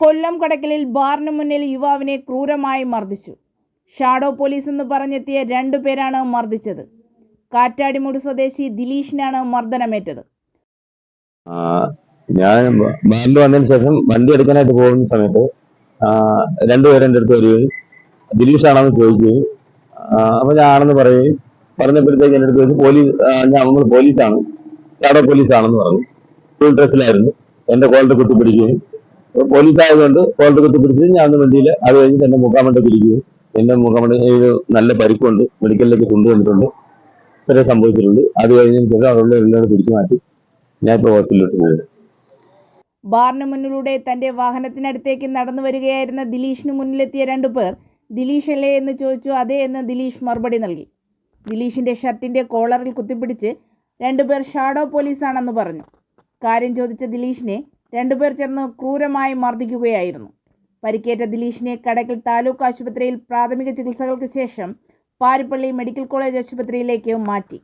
കൊല്ലം കടക്കലിൽ ബാറിന് മുന്നിൽ യുവാവിനെ ക്രൂരമായി മർദ്ദിച്ചു. ഷാഡോ പോലീസ് എന്ന് പറഞ്ഞെത്തിയ രണ്ടുപേരാണ് മർദ്ദിച്ചത്. കാറ്റാടിമൂട് സ്വദേശി ദിലീഷിനാണ് മർദ്ദനമേറ്റത്. ഞാൻ ബാറിൽ വന്നതിന് ശേഷം വണ്ടി എടുക്കാനായിട്ട് പോകുന്ന സമയത്ത് രണ്ടുപേരും എന്റെ അടുത്ത് വരികയും ദിലീഷ് ആണെന്ന് ചോദിക്കുകയും അപ്പൊ ഞാൻ ആണെന്ന് പറയുകയും പറഞ്ഞപ്പോഴത്തേക്ക് എന്റെ അടുത്ത് പോലീസ് ഞാൻ നമ്മൾ പോലീസാണ്. ഷാഡോ പോലീസ് ആണെന്ന് പറഞ്ഞു. ഫുൾ ഡ്രസ്സിലായിരുന്നു. എന്റെ കോളർ കുത്തിപ്പിടിക്കുകയും അപ്പൊ പോലീസ് ആയതുകൊണ്ട് കോളർ കുത്തിപ്പിടിച്ച് ഞാൻ അന്ന് വണ്ടിയിൽ അത് കഴിഞ്ഞിട്ട് എന്റെ മുഖാമണ്ട ഇരിക്കുകയും എന്റെ മുഖാമണ്ട നല്ല പരിക്കുണ്ട്. മെഡിക്കലിലേക്ക് കൊണ്ടുവന്നിട്ടുണ്ട്. ഇത്ര സംഭവിച്ചിട്ടുണ്ട് അത് കഴിഞ്ഞതിന് ശേഷം അവരുടെ എല്ലാവരും പിടിച്ചു മാറ്റി ഞാൻ ഇപ്പോൾ ഹോസ്പിറ്റലിലോട്ട് പോയത് ബാറിന് മുന്നിലൂടെ തന്റെ വാഹനത്തിനടുത്തേക്ക് നടന്നു വരികയായിരുന്ന ദിലീഷിന് മുന്നിലെത്തിയ രണ്ടു പേർ ദിലീഷ് അല്ലേ? എന്ന് ചോദിച്ചു. അതെ എന്ന് ദിലീഷ് മറുപടി നൽകി. ദിലീഷിന്റെ ഷർട്ടിന്റെ കോളറിൽ കുത്തിപ്പിടിച്ച് രണ്ടുപേർ ഷാഡോ പോലീസാണെന്ന് പറഞ്ഞു. കാര്യം ചോദിച്ച ദിലീഷിനെ രണ്ടുപേർ ചേർന്ന് ക്രൂരമായി മർദ്ദിക്കുകയായിരുന്നു. പരിക്കേറ്റ ദിലീഷിനെ കടക്കൽ താലൂക്ക് ആശുപത്രിയിൽ പ്രാഥമിക ചികിത്സകൾക്ക് ശേഷം പാരിപ്പള്ളി മെഡിക്കൽ കോളേജ് ആശുപത്രിയിലേക്ക് മാറ്റി.